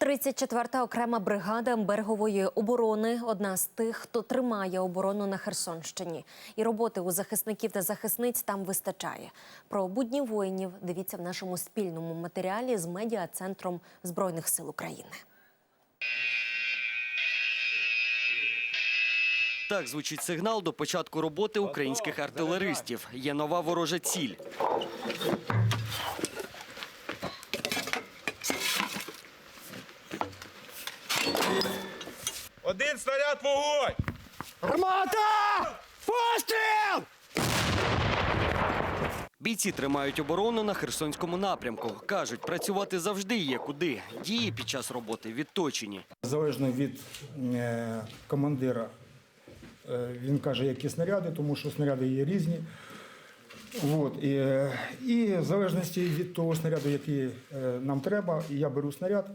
34-та окрема бригада берегової оборони одна з тих, хто тримає оборону на Херсонщині. І роботи у захисників та захисниць там вистачає. Про будні воїнів дивіться в нашому спільному матеріалі з медіа центром Збройних сил України. Так звучить сигнал до початку роботи українських артилеристів. Є нова ворожа ціль. Один снаряд вогонь! Бійці тримають оборону на Херсонському напрямку. Кажуть, працювати завжди є куди. Дії під час роботи відточені. Залежно від е, командира, е, він каже, які снаряди, тому що снаряди є різні. От, і, е, і в залежності від того снаряду, який е, нам треба, я беру снаряд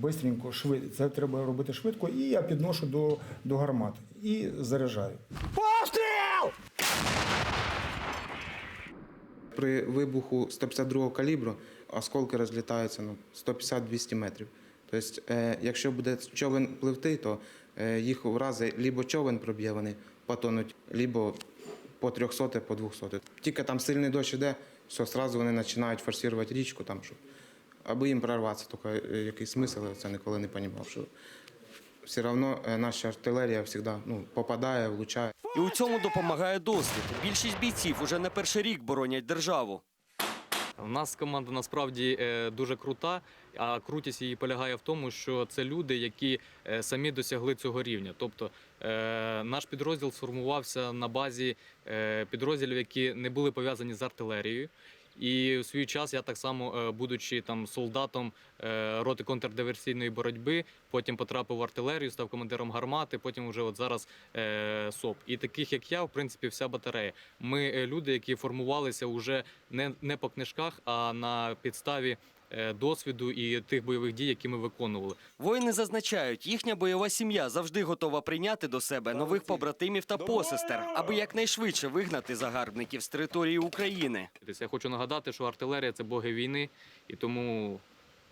швидко, швид, це треба робити швидко, і я підношу до, до гармати і заряджаю. Постріл! При вибуху 152-го калібру осколки розлітаються ну, 150-200 метрів. Тобто, е, якщо буде човен пливти, то е, їх в рази либо човен проб'є, вони потонуть, либо по 300, по 200. Тільки там сильний дощ іде, все, одразу вони починають форсувати річку, там, щоб, аби їм прорватися, тільки е, який смисл, я це ніколи не розумів. Що все одно е, наша артилерія завжди ну, попадає, влучає. І у цьому допомагає досвід. Більшість бійців уже не перший рік боронять державу. У нас команда насправді е, дуже крута, а крутість її полягає в тому, що це люди, які самі досягли цього рівня. Тобто наш підрозділ сформувався на базі підрозділів, які не були пов'язані з артилерією. І у свій час я так само, е, будучи там солдатом е, роти контрдиверсійної боротьби, потім потрапив в артилерію, став командиром гармати, потім вже от зараз е, СОП. І таких як я, в принципі, вся батарея. Ми люди, які формувалися вже не, не по книжках, а на підставі досвіду і тих бойових дій, які ми виконували. Воїни зазначають, їхня бойова сім'я завжди готова прийняти до себе нових побратимів та посестер, аби якнайшвидше вигнати загарбників з території України. Я хочу нагадати, що артилерія це боги війни, і тому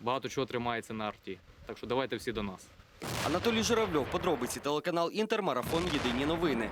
багато чого тримається на арті. Так що давайте всі до нас. Анатолій Журавльов, подробиці телеканал Інтер, марафон Єдині новини.